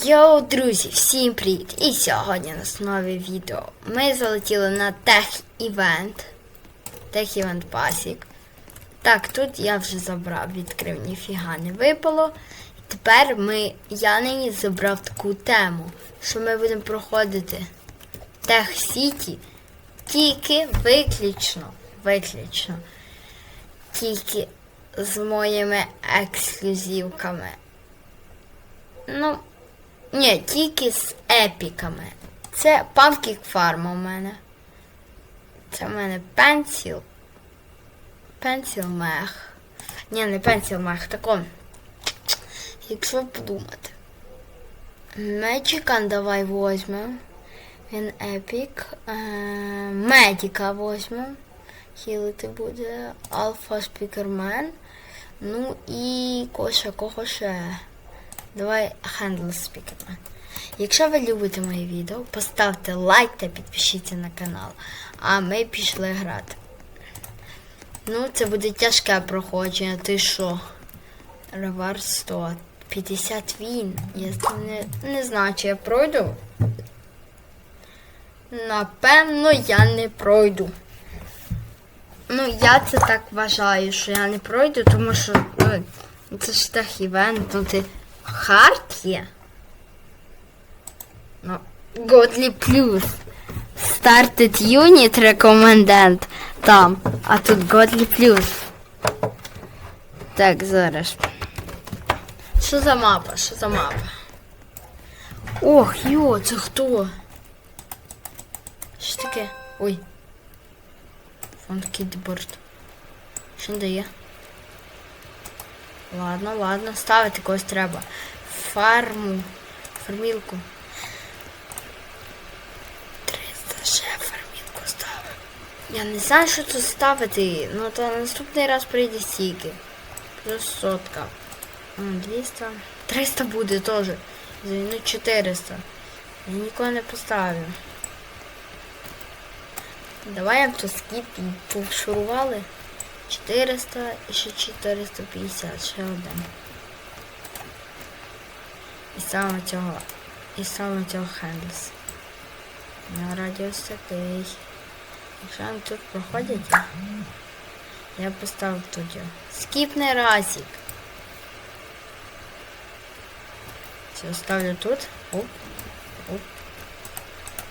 Йоу, друзі, всім привіт! І сьогодні у нас нове відео. Ми залетіли на тех івент. Тех івент пасік. Так, тут я вже забрав, відкрив, ніфіга не випало. Тепер ми, я нині забрав таку тему, що ми будемо проходити Тех Сіті тільки виключно, виключно, тільки з моїми ексклюзивками. Ну, ні, тільки з епіками. Це Pumpkin Farm у мене. Це в мене Pencil. Pencil Mech. Ні, не Pencil Mech, тако. Якщо подумати. Меджикан давай возьмем. Він епік. Е, Медіка возьмем. Хілити буде. Алфа Спікермен. Ну і коша кого ще. Давай Handle Speakerman. Якщо ви любите мої відео, поставте лайк та підпишіться на канал. А ми пішли грати. Ну, це буде тяжке проходження. Ти що? Ревар 100. 50 він. Я не, не знаю, чи я пройду. Напевно, я не пройду. Ну, я це так вважаю, що я не пройду, тому що ну, це ж так івент, ну ти хард є. Ну, Godly Plus. Started Unit Recommendant там, а тут Godly Plus. Так, зараз. Що за мапа? Що за мапа? Ох, йо, це хто? Що таке? Ой. Фонд Кідборд. Що він дає? Ладно, ладно, ставити когось треба. Фарму. Фармілку. 300 ще фармілку ставимо. Я не знаю, що тут ставити. Ну то наступний раз прийде стільки. Плюс сотка. М, 200. 300 буде теж. Ну 400. Я нікого не поставлю. Давай автоскіп і повшурували. 400 і ще 450, ще один. І саме цього. І саме цього Хендлс. На радіус такий. Якщо вони тут проходять, я поставив тут його. Скіпний разик. Все, ставлю тут. Оп. Оп.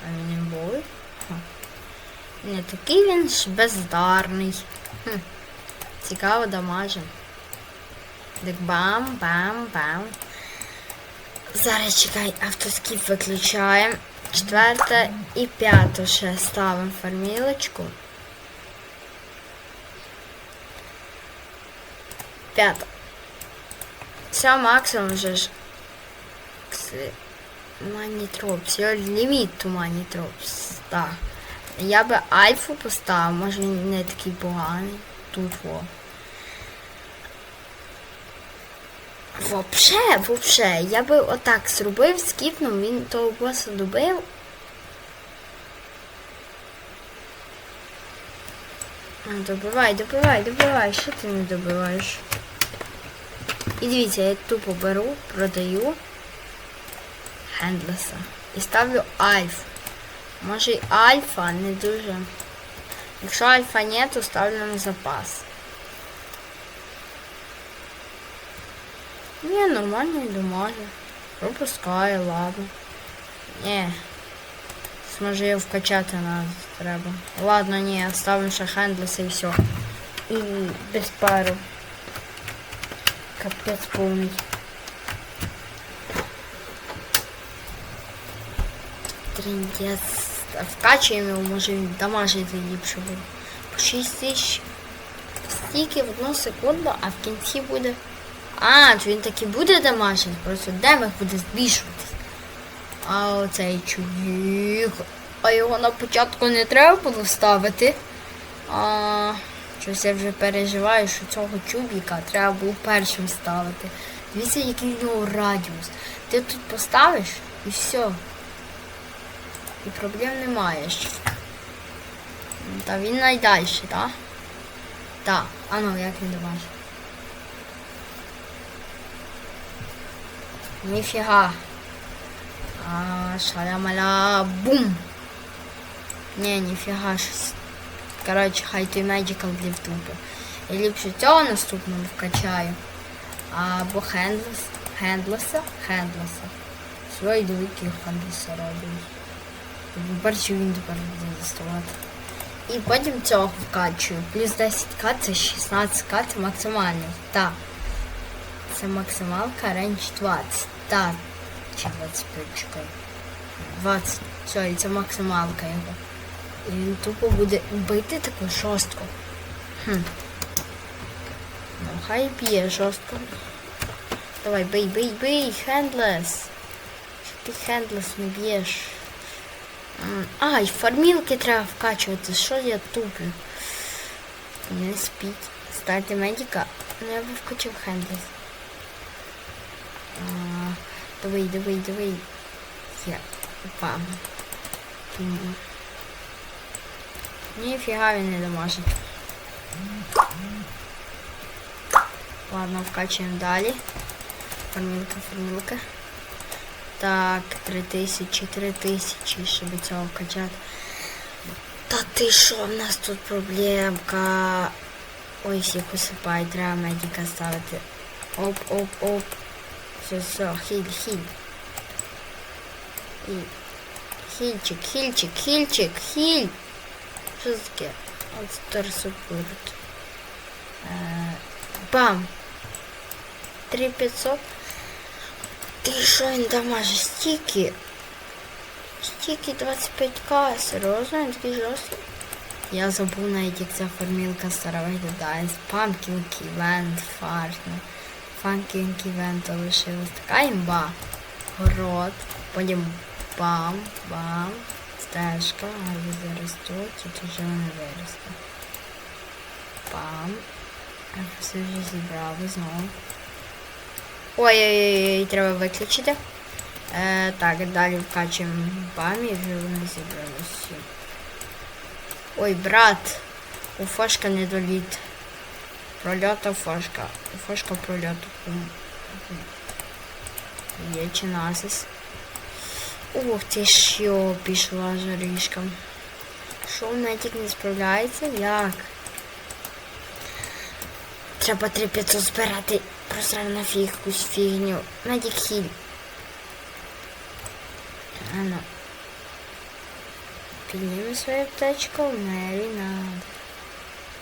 А він не був. Не такий він ж бездарний. Хм. Цікаво дамажим. Так бам, бам, бам. Зараз чекай, автоскіп виключаємо. Четверта і п'яту ще ставимо фармілочку. П'ята. Все, максимум вже ж. Манітропс. Його ліміт ту манітропс. Так. Я би альфу поставив, може він не такий поганий. Тут во. Вообще, вообще, я би отак зробив, скіпнув, він того боса добив. А, добивай, добивай, добивай, що ти не добиваєш? І дивіться, я тупо беру, продаю Хендлеса і ставлю альфу. Може і альфа не дуже. Якщо альфа ні, то ставлю на запас. Ні, нормально може. Пропускаю, ладно. Ні. Може його вкачати нас треба. Ладно, ні, ставимо ще хендлес і все. І без пару. Капець повний. Тріндець. Вкачуємо його, може він дамажити ліпше буде. По 6 тисяч стільки в одну секунду, а в кінці буде. А, то він таки буде дамажити, просто демег буде збільшуватись. А оцей чувік. А його на початку не треба було ставити. А щось я вже переживаю, що цього чубіка треба було першим ставити. Дивіться, який в нього радіус. Ти тут поставиш і все. І проблем немає. Та він найдальший, так? Так, а ну як він домашній? Ніфіга. А, шаля-маля, бум. Не, ніфіга щось. Коротше, хай той медикал для втупи. Я ліпше цього наступного вкачаю. Або хендлес. Хендлеса? Хендлеса. Йду які хендлеса роблю. Перший він тепер буде доставати. І потім цього вкачую. Плюс 10к це 16к це максимальний. Так. Це максималка рейндж 20. Так. Чи 25 чекай. 20. Все, і це максималка його. І він тупо буде бити таку жорстко. Хм. Ну, хай б'є жорстко. Давай, бий, бий, бий, хендлес. Ти хендлес не б'єш? М, А, фармілки треба вкачувати. Що я туплю? Не спіть. Стати медика. Ну я би вкачав хендлес. Давай, давай, давай. Я. Пам. М. Ніфіга він не дамажить. Ладно, вкачуємо далі. Формілка, формілка. Так, 3000, 3000, щоб цього вкачати. Та ти що, в нас тут проблемка. Ой, всіх усипай, треба медика ставити. Оп, оп, оп. Все, все, хіль, хіль. І... Хільчик, хільчик, хільчик, хіль. Що це таке? От старсупорт. Е, Бам! 3500. Ти що він дамажить стільки? Стільки 25к, серйозно, він такий жорсткий. Я забув навіть, як ця формілка стара виглядає. Pumpkin Event, фарно. Funkin Event лишилась така імба. Город, потім бам, бам, стежка, гарбузи заростуть, тут вже вони виросте. Бам. Все вже зібрали знову. Ой-ой-ой, треба виключити. Е, так, далі вкачуємо бамі, вже вони зібралися. Ой, брат, у фошка недоліт. Прольота фошка. У фошка прольоту. Є чинасис. Ух ти що, пішла жаришка. Що Нетік не справляється? Як? Треба 3500 збирати. Просрав на фіг якусь фігню. Медик хіль. Ано. Підніми свою аптечку, Мері надо.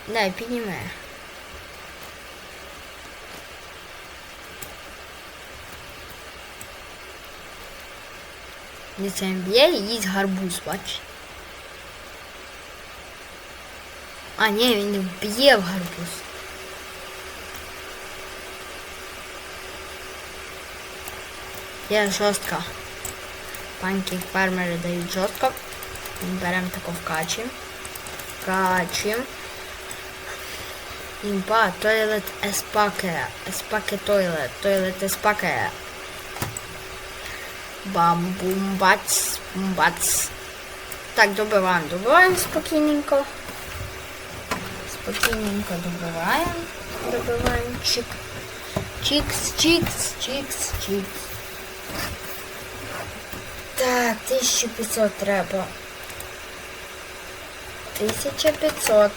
Дай, підніми. Не це б'є і їсть гарбуз, бач. А, ні, він не б'є в гарбуз. Є жорстка. Панки фермери дають жорстко. Беремо таку вкачуємо. Вкачуємо. Імба, тойлет еспаке. Еспаке тойлет. Тойлет еспаке. Бам, бум, бац, бум, бац. Так, добиваємо, добиваємо спокійненько. Спокійненько добиваємо. Добиваємо. Чик. Чикс, чикс, чикс, чикс. Так, 1500 треба. 1500.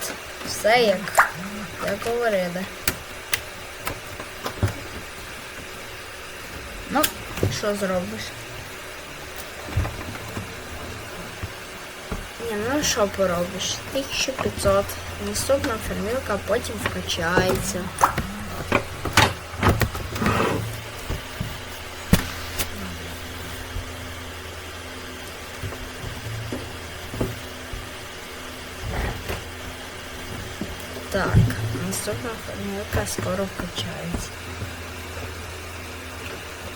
Все як, як говорили. Ну, що зробиш? ну що поробиш? 1500. Наступна фермілка потім вкачається. Так, наступна формулка скоро вкачається.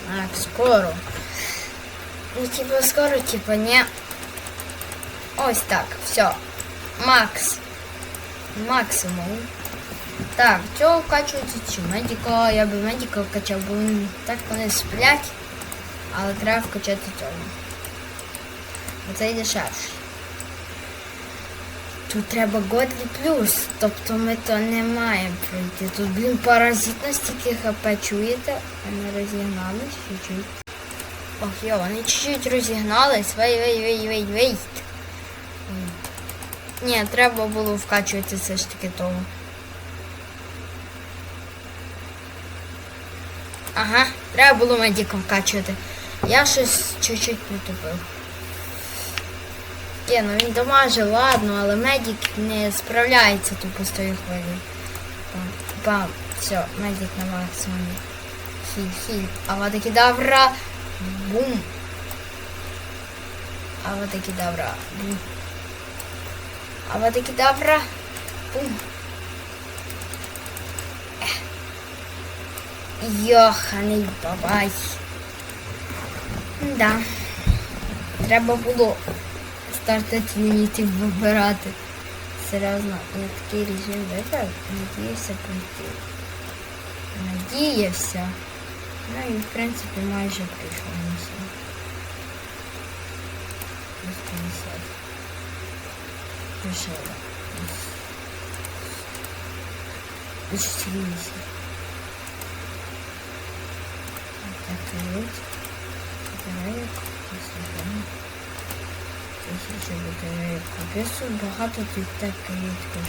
Так, скоро. Ну, типа скоро, типа не. Ось так, все. Макс. Максимум. Так, цього вкачується чи медика. Я би медика вкачав, бо він так вони сплять. Але треба вкачати цього. Оце й дешевше. Тут треба Годлі плюс, тобто ми то не маємо пройти. Тут, блін, паразит настільки хп чуєте, ми розігнались чуть-чуть. Ох, йо, вони чуть-чуть розігнались. Вей, вей, вей, вей, вей. Ні, треба було вкачувати все ж таки того. Ага, треба було медиком вкачувати. Я щось чуть-чуть притупив. Є, ну він дамаже, ладно, але медик не справляється тупо з тою хвилею. Бам, все, медик на максимумі. Хіль, хіль. Аватакідавра. Бум. Аватакідавра. Бум. Аватакідавра. Бум. Йоханий бабай. Да. Треба було стартити юнітів вибирати. Серйозно, я такий режим вибрав, надіявся пройти. Надіявся. Ну і в принципі майже прийшов на все. Плюс 50. Прийшов. Плюс 70. Так, вот. Батареїк. Послухаємо. Тисяча батареїк. Капець, багато тут так рідко.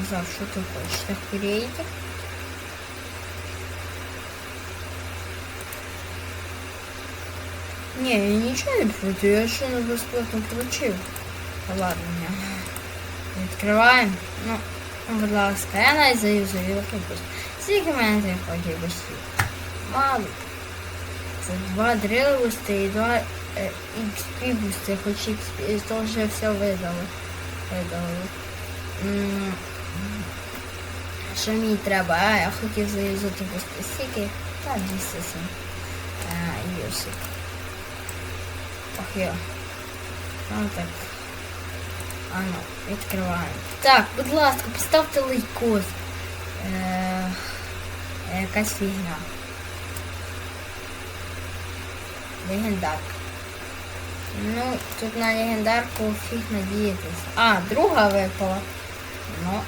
Назар, що ти хочеш? Так перейти? Не, я ничего не против, я ще на бесплатно получил. Та ладно, не. Відкриваємо. Ну, будь ласка, я навіть заюзаю автобус. Скільки мене ходів бусів? Мало. Це два дрилбусти і два е, XP бусти, хоч XP, то вже все видало. Видало. М, Що мені треба? А, я хотів заюзати бусти. Скільки? Та 207. А, Юсик. Ох, йо. Ну так. А ну, відкриваємо. Так, будь ласка, поставте лайкос. Е, якась фігня. Легендарка. Ну, тут на легендарку фіг надіятись. А, друга випала. Ну,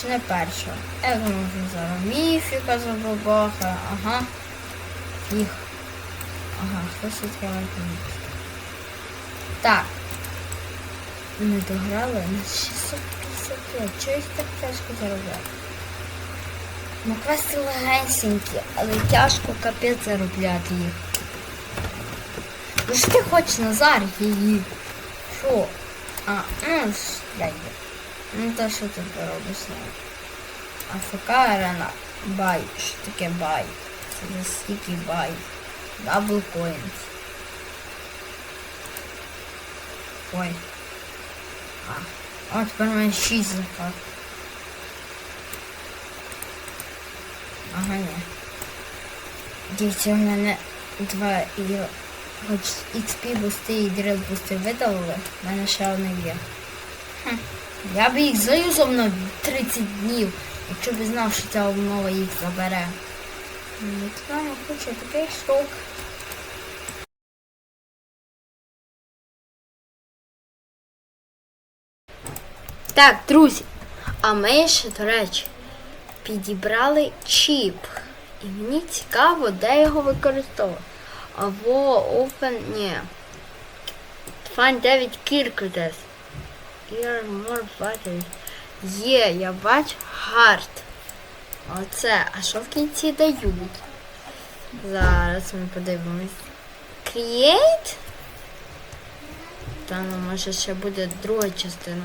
чи не перша. Я думаю, що зараз міфіка забабаха. Ага. Фіг. Ага, хтось відкриває міфіка. Так. Ми дограли на 655. Чогось так тяжко заробляти. Ну, квести легенькі, але тяжко капець заробляти їх. Ну що ти хочеш, Назар, її? Що? А, ну, дай. Ну то що ти робиш? АФК арена. Бай. Що таке бай? Це за скільки бай? Дабл коїнс. Ой. А. Тепер у мене 6 закат. Ага, ні. Дивіться, у мене два і хоч XP бусти і дрил бусти видалили, в мене ще одне є. Хм. Я б їх заюзав на 30 днів, якщо б знав, що ця обнова їх забере. Не знаю, хочу такий шок. Так, друзі, а ми ще, до речі, підібрали чіп. І мені цікаво, де його використовувати. Або open, ні. Find David Kirkudes. Here more batteries. Є, я бачу hard. Оце, а що в кінці дають? Зараз ми подивимось. Create? Та ну може ще буде друга частина.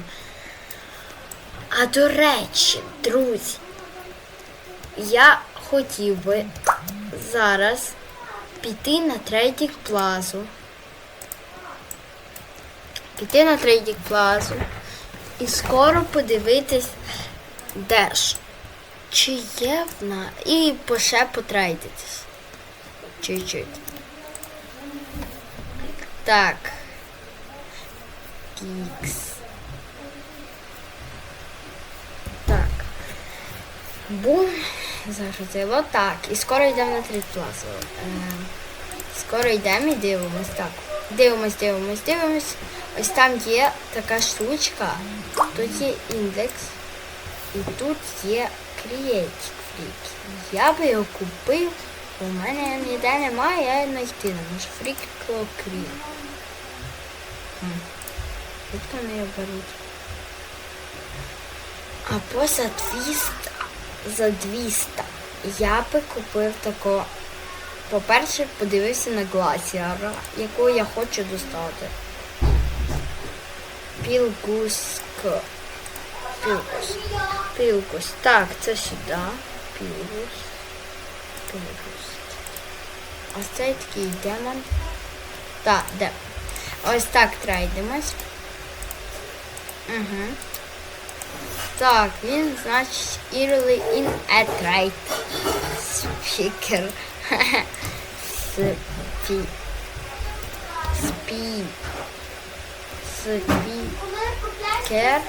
А до речі, друзі, я хотів би зараз піти на трейдінг плазу. Піти на трейдінг плазу і скоро подивитись, де ж. Чи є в на... І ще потрейдитись. Чуть-чуть. Так. Кікс. Так. Бум. Це так. І скоро йдемо на трейд плазу. Е, скоро йдемо і дивимось. Так. Дивимось, дивимось, дивимось. Ось там є така штучка. Тут є індекс. І тут є Create Freak. Я би його купив У мене ніде немає, я знайти не можу. Фріклокрі. Звідки вони його беруть? Або за 200, за 200 я би купив такого. По-перше, подивився на гласіара, яку я хочу достати. Пілгуск. Пілгус. Пілгус. Так, це сюди. Пілгус. Пілгус. Ось цей такий демон. Так, де. Ось так трейдимось. Угу. Так, він, значить, early in a trade. Speaker. Спі. Спі. Спікер.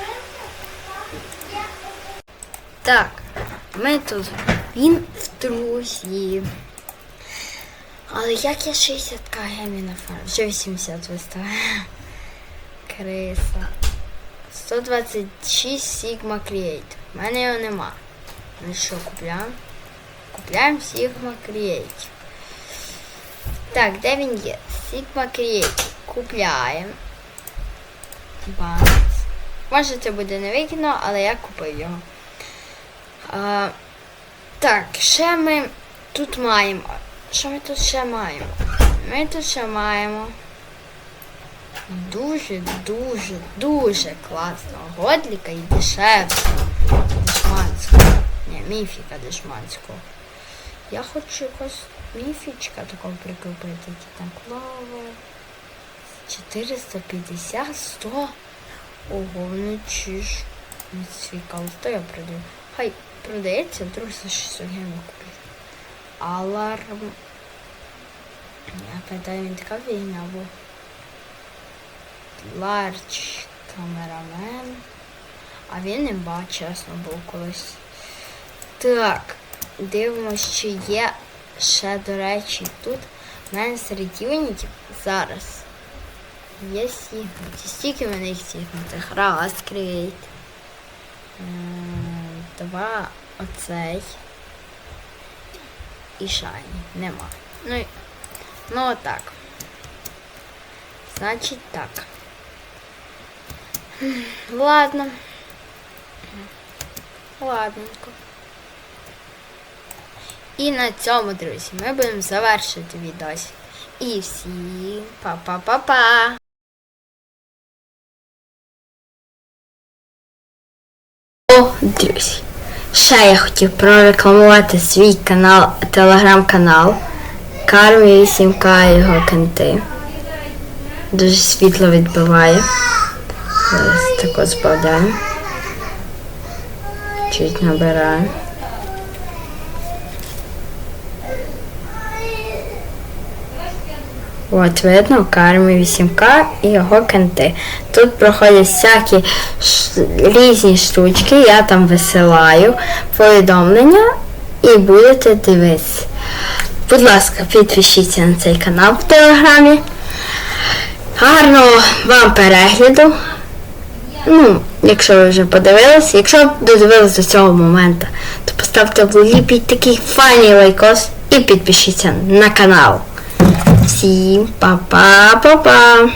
Так, ми тут. Він в друзі. Але як я 60 к гемі на фарм? Вже 80 виставив. Криса. 126 Sigma Create. У мене його нема. Ну що, купляємо? Купляємо Sigma Create. Так, де він є? Sigma Create. Купляємо. Банс. Може це буде не викино, але я купив його. А, так, ще ми тут маємо. Що ми тут ще маємо? Ми тут ще маємо дуже, дуже, класного годліка і дешевшого. Дешманського. Ні, міфіка дешманського. Я хочу якось міфічка такого прикупити. Які там клава. 450, 100. Ого, ну чи ж. Свікал, то я продаю. Хай продається, вдруг за 600 гривень куплю. Аларм. Я питаю, він така фігня був. Ларч камерамен. А він не бачив, чесно, був колись. Так, дивимось, чи є ще, до речі, тут в мене серед юнітів зараз є сігнуті. Стільки в мене їх сігнутих. Раз, крейт. Два оцей. І шайні. Нема. Ну, ну отак. Значить так. Ладно. Ладненько. І на цьому, друзі, ми будемо завершити відос. І всім па-па-па-па! О, друзі! Ще я хотів прорекламувати свій канал, телеграм-канал Кармі 8К його канти. Дуже світло відбиває. Зараз тако збавляємо. Чуть набираємо. От видно кармі 8К і його канти. Тут проходять всякі різні штучки, я там висилаю повідомлення і будете дивитися. Будь ласка, підпишіться на цей канал в телеграмі. Гарного вам перегляду. Ну, якщо ви вже подивилися, якщо додивилися до цього моменту, то поставте вліпіть такий файний лайкос і підпишіться на канал. Всім па-па-па-па!